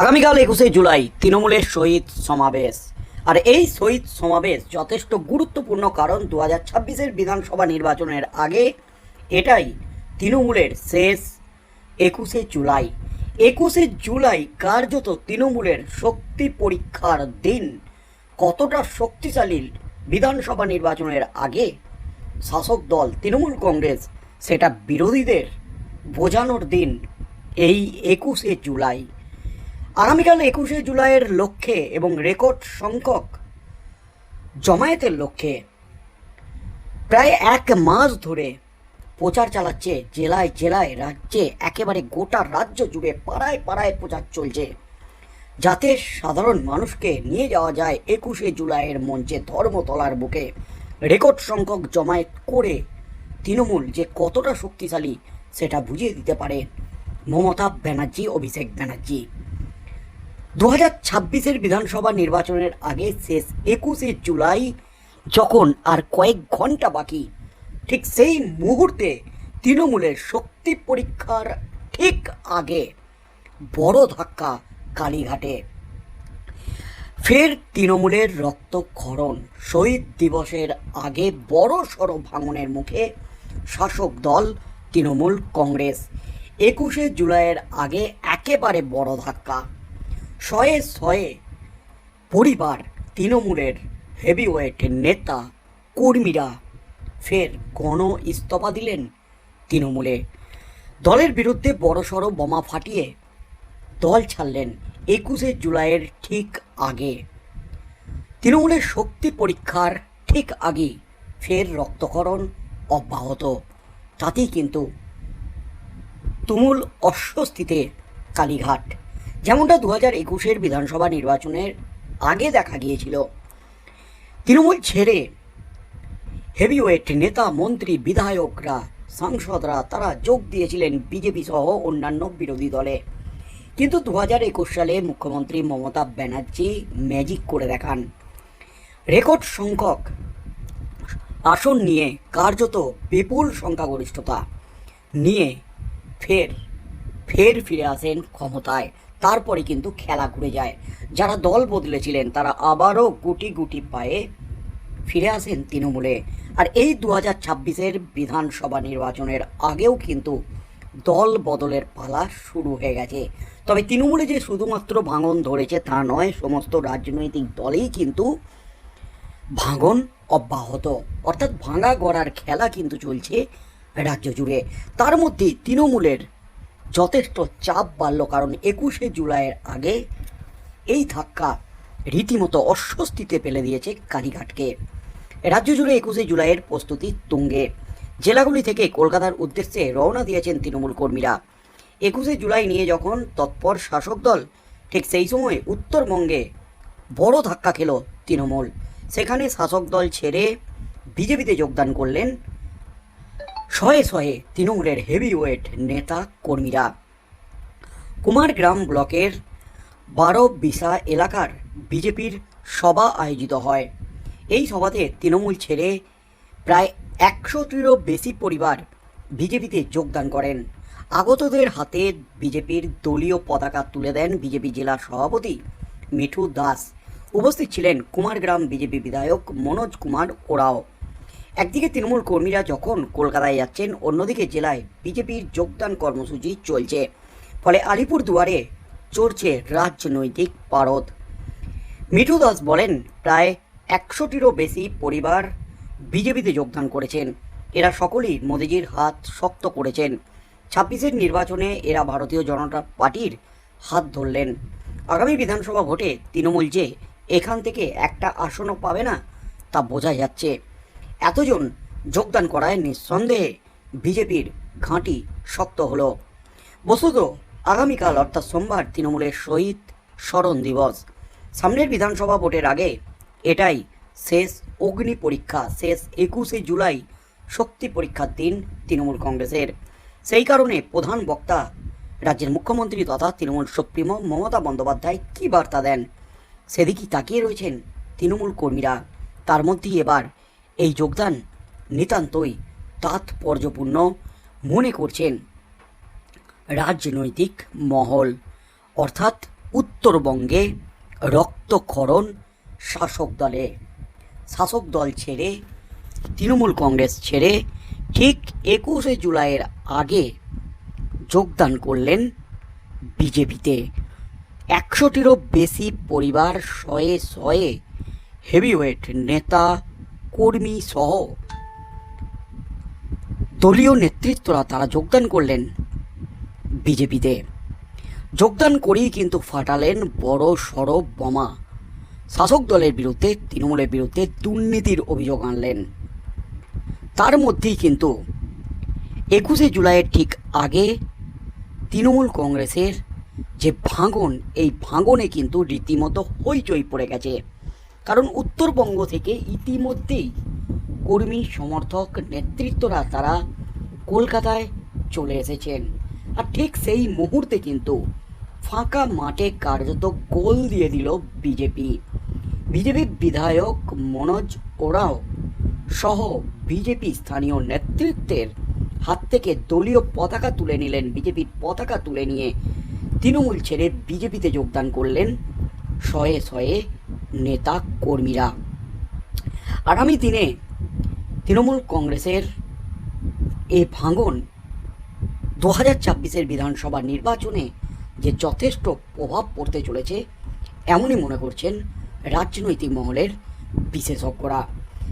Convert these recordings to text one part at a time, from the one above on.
আগামীকাল একুশে জুলাই তৃণমূলের শহীদ সমাবেশ। আর এই শহীদ সমাবেশ যথেষ্ট গুরুত্বপূর্ণ কারণ দু হাজার ছাব্বিশের বিধানসভা নির্বাচনের আগে এটাই তৃণমূলের শেষ একুশে জুলাই। একুশে জুলাই কার্যত তৃণমূলের শক্তি পরীক্ষার দিন। কতটা শক্তিশালী বিধানসভা নির্বাচনের আগে শাসক দল তৃণমূল কংগ্রেস সেটা বিরোধীদের বোঝানোর দিন এই একুশে জুলাই। আগামীকাল একুশে জুলাইয়ের লক্ষ্যে এবং রেকর্ড সংখ্যক জমায়েতের লক্ষ্যে প্রায় এক মাস ধরে প্রচার চালাচ্ছে জেলায় জেলায় রাজ্যে একেবারে গোটা রাজ্য জুড়ে পাড়ায় পাড়ায় প্রচার চলছে। যাতে সাধারণ মানুষকে নিয়ে যাওয়া যায় একুশে জুলাইয়ের মঞ্চে ধর্মতলার বুকে। রেকর্ড সংখ্যক জমায়েত করে তৃণমূল যে কতটা শক্তিশালী সেটা বুঝিয়ে দিতে পারে মমতা ব্যানার্জি, অভিষেক ব্যানার্জি। দু হাজার ছাব্বিশের বিধানসভা নির্বাচনের আগে শেষ একুশে জুলাই যখন আর কয়েক ঘণ্টা বাকি, ঠিক সেই মুহূর্তে তৃণমূলের শক্তি পরীক্ষার ঠিক আগে বড় ধাক্কা কালীঘাটে। ফের তৃণমূলের রক্তক্ষরণ, শহীদ দিবসের আগে বড় সড় ভাঙনের মুখে শাসক দল, তৃণমূল কংগ্রেস, একুশে জুলাইয়ের আগে একেবারে বড় ধাক্কা। শয়ে শয়ে পরিবার তৃণমূলের হেভিওয়েট নেতা কর্মীরা ফের গণ ইস্তফা দিলেন তৃণমূলে। দলের বিরুদ্ধে বড়সড় বোমা ফাটিয়ে দল ছাড়লেন একুশে জুলাইয়ের ঠিক আগে। তৃণমূলের শক্তি পরীক্ষার ঠিক আগে ফের রক্তকরণ অব্যাহত। তাতেই কিন্তু তুমুল অস্বস্তিতে কালীঘাট। যেমনটা দু হাজার একুশের বিধানসভা নির্বাচনের আগে দেখা গিয়েছিল। তৃণমূল ছেড়ে হেভিওয়েট নেতা, মন্ত্রী, বিধায়করা, সাংসদরা, তারা যোগ দিয়েছিলেন বিজেপি সহ অন্যান্য বিরোধী দলে। কিন্তু দু হাজার একুশ সালে মুখ্যমন্ত্রী মমতা ব্যানার্জি ম্যাজিক করে দেখান। রেকর্ড সংখ্যক আসন নিয়ে কার্যত বিপুল সংখ্যাগরিষ্ঠতা নিয়ে ফের ফের ফিরে আসেন ক্ষমতায়। তারপরে কিন্তু খেলা ঘুরে যায়। যারা দল বদলেছিলেন, তারা আবারও গুটি গুটি পায়ে ফিরে আসেন তৃণমূলে। আর এই দু হাজার ছাব্বিশের বিধানসভা নির্বাচনের আগেও কিন্তু দল বদলের পালা শুরু হয়ে গেছে। তবে তৃণমূলে যে শুধুমাত্র ভাঙন ধরেছে তা নয়, সমস্ত রাজনৈতিক দলেই কিন্তু ভাঙন অব্যাহত। অর্থাৎ ভাঙা গড়ার খেলা কিন্তু চলছে রাজ্য জুড়ে। তার মধ্যে তৃণমূলের যথেষ্ট চাপ বাড়ল কারণ একুশে জুলাইয়ের আগে এই ধাক্কা রীতিমতো অস্বস্তিতে ফেলে দিয়েছে কালীঘাটকে। রাজ্য জুড়ে একুশে জুলাইয়ের প্রস্তুতি তুঙ্গে। জেলাগুলি থেকে কলকাতার উদ্দেশ্যে রওনা দিয়েছেন তৃণমূল কর্মীরা। একুশে জুলাই নিয়ে যখন তৎপর শাসক দল, ঠিক সেই সময় উত্তরবঙ্গে বড় ধাক্কা খেল তৃণমূল। সেখানে শাসক দল ছেড়ে বিজেপিতে যোগদান করলেন শয়ে শয়ে তৃণমূলের হেভিওয়েট নেতা কর্মীরা কুমারগ্রাম ব্লকের বারো বিশা এলাকার বিজেপির সভা আয়োজিত হয়। এই সভাতে তৃণমূল ছেড়ে প্রায় একশোটিরও বেশি পরিবার বিজেপিতে যোগদান করেন। আগতদের হাতে বিজেপির দলীয় পতাকা তুলে দেন বিজেপি জেলা সভাপতি মিঠু দাস। উপস্থিত ছিলেন কুমারগ্রাম বিজেপি বিধায়ক মনোজ কুমার ওরাও। একদিকে তৃণমূল কর্মীরা যখন কলকাতায় যাচ্ছেন, অন্যদিকে জেলায় বিজেপির যোগদান কর্মসূচি চলছে। ফলে আলিপুর দুয়ারে চড়ছে রাজনৈতিক পারদ। মিঠু দাস বলেন, প্রায় একশোটিরও বেশি পরিবার বিজেপিতে যোগদান করেছেন। এরা সকলেই মোদিজির হাত শক্ত করেছেন। ছাব্বিশের নির্বাচনে এরা ভারতীয় জনতা পার্টির হাত ধরলেন। আগামী বিধানসভা ভোটে তৃণমূল যে এখান থেকে একটা আসনও পাবে না, তা বোঝা যাচ্ছে। এতজন যোগদান করায় নিঃসন্দেহে বিজেপির ঘাঁটি শক্ত হল। বস্তুত আগামীকাল, অর্থাৎ সোমবার, তৃণমূলের শহীদ স্মরণ দিবস। সামনের বিধানসভা ভোটের আগে এটাই শেষ অগ্নি পরীক্ষা, শেষ একুশে জুলাই শক্তি পরীক্ষার দিন তৃণমূল কংগ্রেসের। সেই কারণে প্রধান বক্তা রাজ্যের মুখ্যমন্ত্রী তথা তৃণমূল সুপ্রিমো মমতা বন্দ্যোপাধ্যায় কী বার্তা দেন? সেদিকেই তাকিয়ে রয়েছেন তৃণমূল কর্মীরা। তার মধ্যেই এবার এই যোগদান নিতান্তই তাৎপর্যপূর্ণ মনে করছেন রাজনৈতিক মহল, অর্থাৎ উত্তরবঙ্গে রক্তক্ষরণ শাসক দলে। শাসক দল ছেড়ে, তৃণমূল কংগ্রেস ছেড়ে ঠিক একুশে জুলাইয়ের আগে যোগদান করলেন বিজেপিতে। একশোটিরও বেশি পরিবার শয়ে শয়ে হেভিওয়েট নেতা কর্মী সহ। দলীয় নেতৃত্বরা তারা যোগদান করলেন বিজেপিতে। যোগদান করেই কিন্তু ফাটালেন বড় সড় বোমা। শাসক দলের বিরুদ্ধে, তৃণমূলের বিরুদ্ধে দুর্নীতির অভিযোগ আনলেন। তার মধ্যেই কিন্তু একুশে জুলাইয়ের ঠিক আগে তৃণমূল কংগ্রেসের যে ভাঙন, এই ভাঙনে কিন্তু রীতিমতো হইচই পড়ে গেছে। কারণ উত্তরবঙ্গ থেকে ইতিমধ্যেই কর্মী, সমর্থক, নেতৃত্বরা তারা কলকাতায় চলে এসেছেন। আর ঠিক সেই মুহূর্তে কিন্তু ফাঁকা মাঠে কার্যত গোল দিয়ে দিল বিজেপি। বিজেপির বিধায়ক মনোজ ওরাও সহ বিজেপি স্থানীয় নেতৃত্বের হাত থেকে দলীয় পতাকা তুলে নিলেন। বিজেপির পতাকা তুলে নিয়ে তৃণমূল ছেড়ে বিজেপিতে যোগদান করলেন শয়ে শয়ে নেতা কর্মীরা। আগামী দিনে তৃণমূল কংগ্রেসের এই ভাঙন দু হাজার ছাব্বিশের বিধানসভা নির্বাচনে যে যথেষ্ট প্রভাব পড়তে চলেছে, এমনই মনে করছেন রাজনৈতিক মহলের বিশেষজ্ঞরা।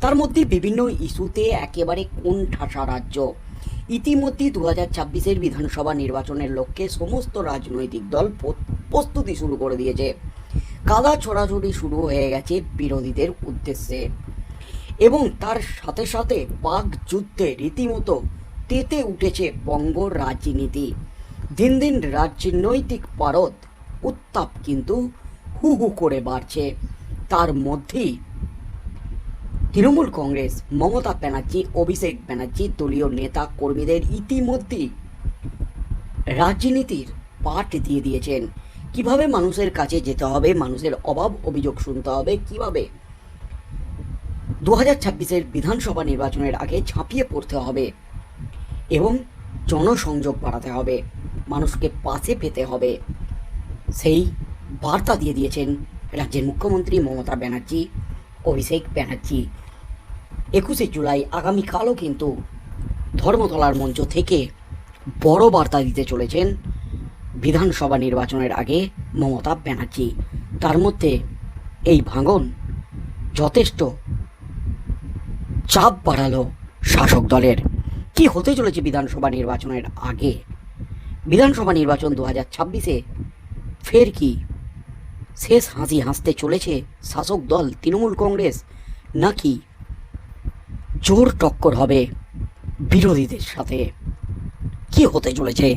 তার মধ্যে বিভিন্ন ইস্যুতে একেবারে কোন ঠাসা রাজ্য। ইতিমধ্যেই দু হাজার ছাব্বিশের বিধানসভা নির্বাচনের লক্ষ্যে সমস্ত রাজনৈতিক দল প্রস্তুতি শুরু করে দিয়েছে। কাদা ছড়াছড়ি শুরু হয়ে গেছে বিরোধীদের উদ্দেশ্যে। এবং তার সাথে সাথে বাঘ যুদ্ধে রীতিমতো তেতে উঠেছে বঙ্গ রাজনীতি। দিন দিন রাজনৈতিক পারদ, উত্তাপ কিন্তু হু হু করে বাড়ছে। তার মধ্যেই তৃণমূল কংগ্রেস, মমতা ব্যানার্জি, অভিষেক ব্যানার্জি, দলীয় নেতা কর্মীদের ইতিমধ্যেই রাজনীতির পাঠ দিয়ে দিয়েছেন। কীভাবে মানুষের কাছে যেতে হবে, মানুষের অভাব অভিযোগ শুনতে হবে, কীভাবে? দু হাজার ছাব্বিশের বিধানসভা নির্বাচনের আগে ঝাঁপিয়ে পড়তে হবে এবং জনসংযোগ বাড়াতে হবে, মানুষকে পাশে পেতে হবে। সেই বার্তা দিয়ে দিয়েছেন রাজ্যের মুখ্যমন্ত্রী মমতা ব্যানার্জি, অভিষেক ব্যানার্জি। একুশে জুলাই আগামীকালও কিন্তু ধর্মতলার মঞ্চ থেকে বড় বার্তা দিতে চলেছেন বিধানসভা নির্বাচনের আগে মমতা ব্যানার্জি। তার মধ্যে এই ভাঙন যথেষ্ট চাপ বাড়ালো শাসক দলের। কি হতে চলেছে বিধানসভা নির্বাচনের আগে? বিধানসভা নির্বাচন দু হাজার ছাব্বিশে ফের কি শেষ হাসি হাসতে চলেছে শাসক দল, তৃণমূল কংগ্রেস, নাকি জোর টক্কর হবে বিরোধীদের সাথে? কি হতে চলেছে